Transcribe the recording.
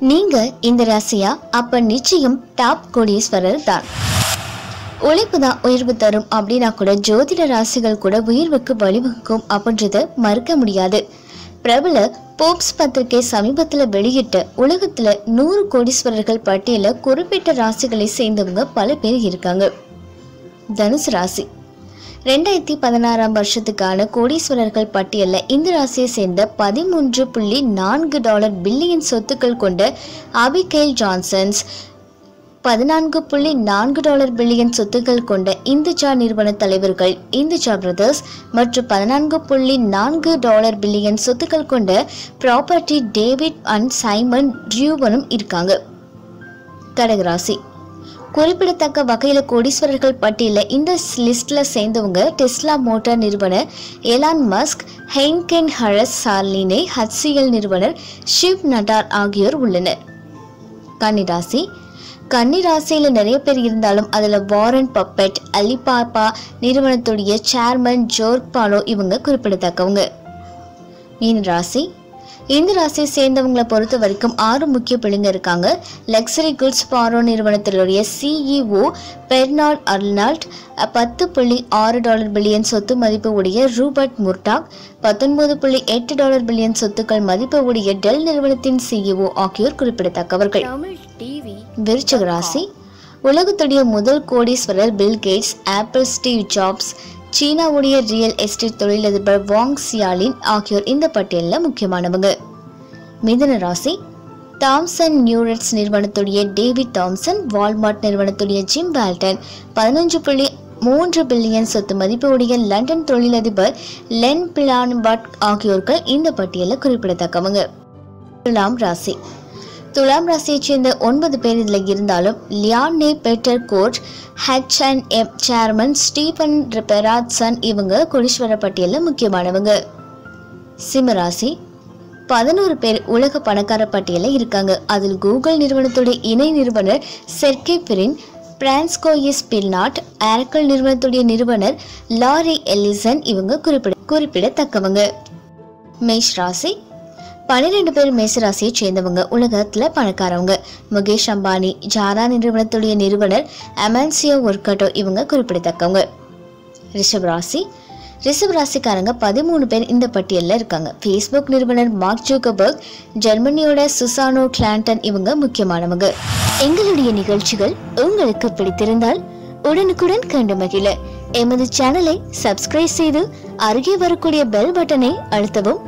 நீங்க இந்த ராசியா அப்ப நிச்சயம் டாப் கோடீஸ்வரர் தான். உழைப்பு தான் உயர்வு தரும் அப்படின்னா கூட ஜோதிட ராசிகள் கூட உயர்வுக்கு வழிவகுக்கும் அப்படின்றத மறுக்க முடியாது. பிரபல போப்ஸ் பத்திரிகை சமீபத்தில் வெளியிட்ட உலகத்துல நூறு கோடீஸ்வரர்கள் பட்டியல குறிப்பிட்ட ராசிகளை சேர்ந்தவங்க பல பேர் இருக்காங்க. தனுசு ராசி. ரெண்டாயிரத்தி பதினாறாம் வருஷத்துக்கான கோடீஸ்வரர்கள் பட்டியலில் இந்த ராசியை சேர்ந்த பதிமூன்று புள்ளி நான்கு டாலர் பில்லியன் சொத்துக்கள் கொண்ட அபிகேல் ஜான்சன்ஸ் பதினான்கு புள்ளி நான்கு டாலர் பில்லியன் சொத்துக்கள் கொண்ட இந்துஜா நிறுவன தலைவர்கள் இந்துஜா பிரதர்ஸ் மற்றும் பதினான்கு புள்ளி நான்கு டாலர் பில்லியன் சொத்துக்கள் கொண்ட ப்ராப்பர்ட்டி டேவிட் அண்ட் சைமன் டியூவனும் இருக்காங்க. கடகராசி. குறிப்பிடத்தக்க வகையில் கோடீஸ்வரர்கள் பட்டியலில் இந்த லிஸ்ட்டில் சேர்ந்தவங்க டெஸ்லா மோட்டார் நிறுவனர் Elon Musk Heineken heiress Charlene HCL நிறுவனர் ஷிவ் நடார் ஆகியோர் உள்ளனர். கன்னிராசி கன்னிராசியில் நிறைய பேர் இருந்தாலும் அதில் வாரன் பப்பெட் அலிபாபா நிறுவனத்துடைய சேர்மன் ஜோர்க் பாலோ இவங்க குறிப்பிடத்தக்கவங்க. மீன் ராசி. இந்த ராசியை சேர்ந்தவங்களை பொறுத்த வரைக்கும் ஆறு முக்கிய பிள்ளைங்க இருக்காங்க. லக்ஸரி குட்ஸ் பாரோ நிறுவனத்தினுடைய சிஇஓ பெர்னால்ட் அர்னால்ட். பத்து புள்ளி ஆறு டாலர் பில்லியன் சொத்து மதிப்பு உடைய ரூபர்ட் முர்டாக். பத்தொன்பது புள்ளி எட்டு டாலர் பில்லியன் சொத்துக்கள் மதிப்பு உடைய டெல் நிறுவனத்தின் சிஇஓ ஆகியோர் குறிப்பிடத்தக்கவர்கள். விருச்சிக ராசி. உலகத்துடைய முதல் கோடீஸ்வரர் Bill Gates Apple Steve Jobs சீனாவுடைய ரியல் எஸ்டேட் தொழிலதிபர் வாங் சியாலின் ஆகியோர் இந்த பட்டியலில் முக்கியமானவங்க. மிதன ராசி தாம்சன் நியூரட்ஸ் நிறுவனத்துடைய டேவிட் தாம்சன் வால்மார்ட் நிறுவனத்துடைய ஜிம் பால்டன் பதினஞ்சு புள்ளி மூன்று பில்லியன் சொத்து மதிப்பு உடைய லண்டன் தொழிலதிபர் லென் பிளான்பட் ஆகியோர்கள் இந்த பட்டியலில் குறிப்பிடத்தக்கவங்க. துலாம் ராசி துலாம் ராசியைச் சேர்ந்த ஒன்பது பேர் இதில் இருந்தாலும் Liliane Bettencourt H and M chairman Stefan Persson இவங்க கோடீஸ்வர பட்டியலில் முக்கியமானவங்க. சிம்மராசி பதினோரு பேர் உலக பணக்கார பட்டியலில் இருக்காங்க. அதில் கூகுள் நிறுவனத்துடைய இணை நிறுவனர் செர்கே பிரின் பிரான்ஸ்கோயிஸ் பில்நாட் ஆரக்கல் நிறுவனத்துடைய நிறுவனர் லாரி எலிசன் இவங்க குறிப்பிட குறிப்பிடத்தக்கவங்க. மேஷ் ராசி பன்னிரெண்டு பேர் மேசராசியை சேர்ந்தவங்க உலகத்தில் பணக்காரவங்க. முகேஷ் அம்பானி ஜாரா நிறுவனத்துடைய நிறுவனர் அமான்சியோ ஒர்கட்டோ இவங்க குறிப்பிடத்தக்கவங்க. ரிஷப் ராசி. ரிஷப் ராசிக்காரங்க பதிமூணு பேர் இந்த பட்டியலில் இருக்காங்க. ஃபேஸ்புக் நிறுவனர் மார்க் ஜூகபர்க் ஜெர்மனியோட சுசானோ கிளாண்டன் இவங்க முக்கியமானவங்க. எங்களுடைய நிகழ்ச்சிகள் உங்களுக்கு பிடித்திருந்தால் உடனுக்குடன் கண்டு மகிழ. எமது சேனலை சப்ஸ்கிரைப் செய்து அருகே வரக்கூடிய பெல் பட்டனை அழுத்தவும்